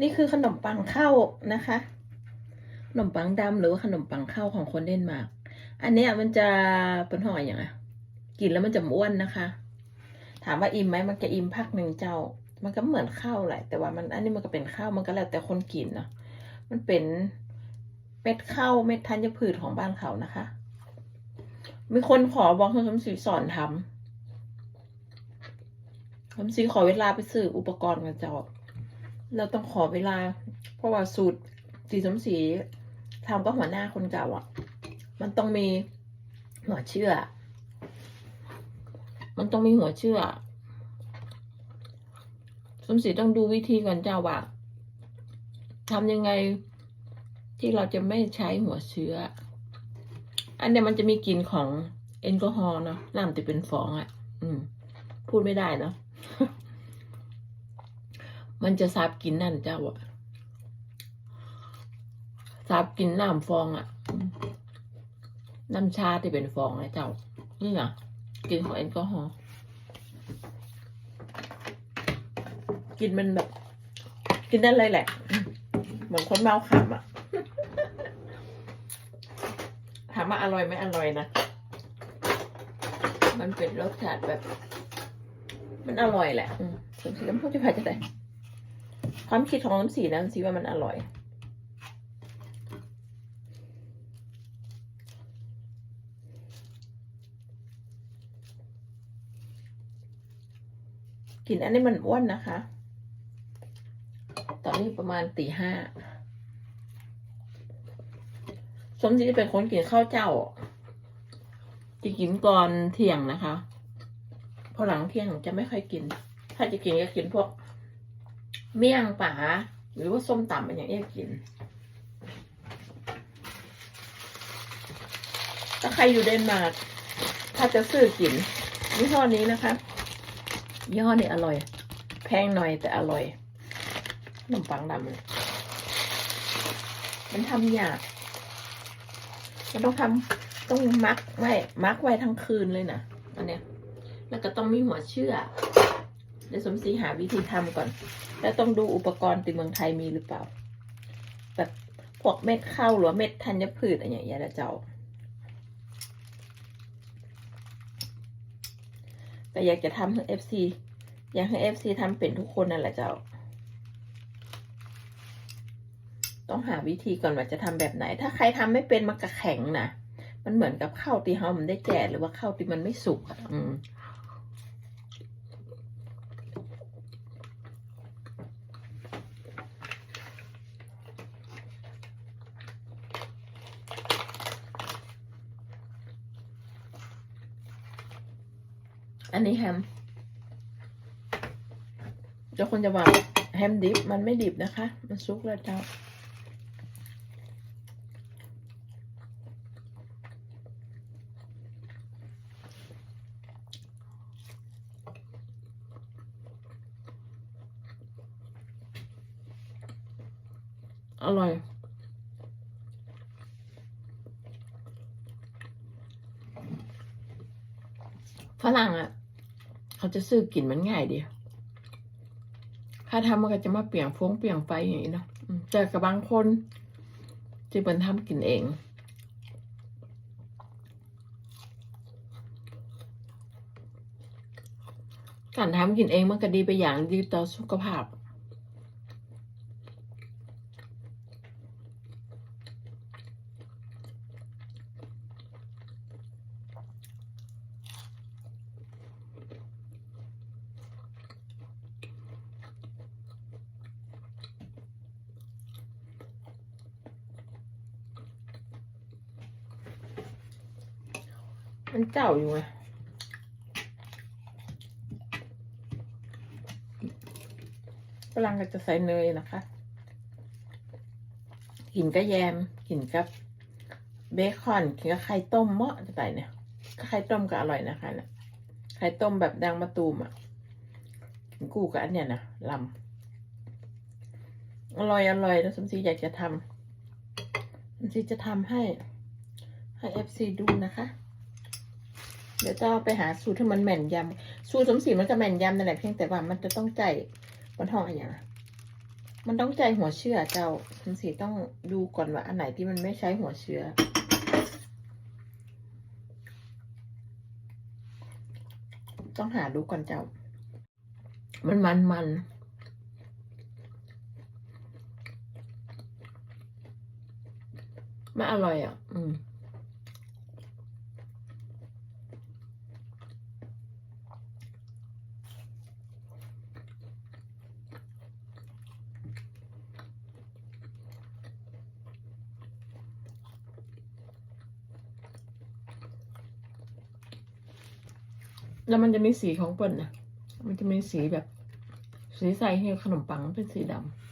นี่คือขนมปังข้าวนะคะ ขนมปังดำหรือว่าขนมปังข้าวของคนเดนมาร์กอันนี้มันจะเป็นห่ออย่างไงกินแล้วมันจะม้วนนะคะ ถามว่าอิ่มไหมมันจะอิ่มพักหนึ่งเจ้า มันก็เหมือนข้าวแหละ แต่ว่ามันอันนี้มันก็เป็นข้าวมันก็แล้วแต่คนกินเนาะมันเป็นเม็ดข้าวเม็ดธัญพืชของบ้านเขานะคะ มีคนขอบอกให้คำสีสอนทำคำสีขอเวลาไปซื้ออุปกรณ์กันเจ้า เราต้องขอเวลา เพราะว่าสูตรสีสมศรีทำก็หัวหน้าคนเก่าอะ มันต้องมีหัวเชื่อ มันต้องมีหัวเชื่อ สมศรีต้องดูวิธีก่อนเจ้าว่าทำยังไงที่เราจะไม่ใช้หัวเชื้อ อันเนี้ยมันจะมีกลิ่นของแอลกอฮอล์เนาะน้ำจะเป็นฟองอะ อืม พูดไม่ได้เนาะ มันจะสาบกินนั่นเจ้าอะสาบกินน้ำฟองอะน้ำชาที่เป็นฟองนะเจ้า นี่ไงกลินของแอลกอฮอล์กินมันแบบ กินได้เลยแหละ เหมือนคนเมาขำอะถามว่าอร่อยไหมอร่อยนะ มันเป็นรสชาติแบบ มันอร่อยแหละ อืมสมศรีน้ำพุจะพาจะได้ ความคิดของน้ำสีนะน้ำสีว่ามันอร่อยกลิ่นอันนี้มันอ้วนนะคะ ตอนนี้ประมาณตีห้าสมศรีจะเป็นคนกินข้าวเจ้าจะกินก่อนเที่ยงนะคะ พอหลังเที่ยงจะไม่ค่อยกิน ถ้าจะกินก็กินพวก เมี่ยงป่าหรือว่าส้มตำเป็นอย่างเอี้ยกิน ถ้าใครอยู่เดนมาร์กถ้าจะซื้อกินยี่ห้อนี้นะคะยี่ห้อนี้อร่อย แพงหน่อยแต่อร่อยขนมปังดำเลยมันทำยาก มันต้องทำต้องมักไว้ มักไว้ทั้งคืนเลยนะอันเนี้ย แล้วก็ต้องมีหัวเชื่อเดี๋ยวสมศรีหาวิธีทำก่อน แล้วต้องดูอุปกรณ์ติเมืองไทยมีหรือเปล่า แบบพวกเม็ดข้าวหรือว่าเม็ดธัญพืชอะไรอย่างเงี้ยนะเจ้าแต่อยากจะทำให้เอฟซีอยากให้เอฟซีทำเป็นทุกคนนั่นแหละเจ้า ต้องหาวิธีก่อนว่าจะทำแบบไหน ถ้าใครทำไม่เป็นมันก็แข็งนะมันเหมือนกับข้าวตีเฮามันได้แก่หรือว่าข้าวที่มันไม่สุกอะอืม อันนี้แฮมจ้าคนจะว่าแฮมดิบมันไม่ดิบนะคะ มันซุกแล้วเจ้าอร่อย ฝรั่งอะ เขาจะซื้อกินมันง่ายเดียวถ้าทำมันก็จะมาเปลี่ยงฟงเปลี่ยงไฟอย่างนี้เนาะอืมแต่กับบางคนที่เป็นทำกินเองการทำกินเองมันก็ดีไปอย่างดีต่อสุขภาพ มันเจ้าอยู่ไงฝรั่งก็จะใส่เนยนะคะกินกับแยมกินกับเบคอนกินกับไข่ต้มเหมาะจะไปเนี่ยไข่ต้มก็อร่อยนะคะเนี่ยไข่ต้มแบบดังมะตูมอะกินกู้กับอันเนี้ยนะลำอร่อยอร่อยแล้วสมศรีอยากจะทำสมศรีจะทำให้ให้เอฟซีดูนะคะ เดี๋ยวจะไปหาสูตรที่มันแม่นยำสูตรสมศรีมันก็แม่นยำนั่นแหละเพียงแต่ว่ามันจะต้องใจบนห้องอะไรอย่างมันต้องใจหัวเชื่อเจ้าคุณสีต้องดูก่อนว่าอันไหนที่มันไม่ใช้หัวเชื้อต้องหาดูก่อนเจ้า มันมันมันไม่อร่อยอะ อืม แล้วมันจะมีสีของเปิ้ลนะ มันจะมีสีแบบ สีใสให้ขนมปังเป็นสีดำ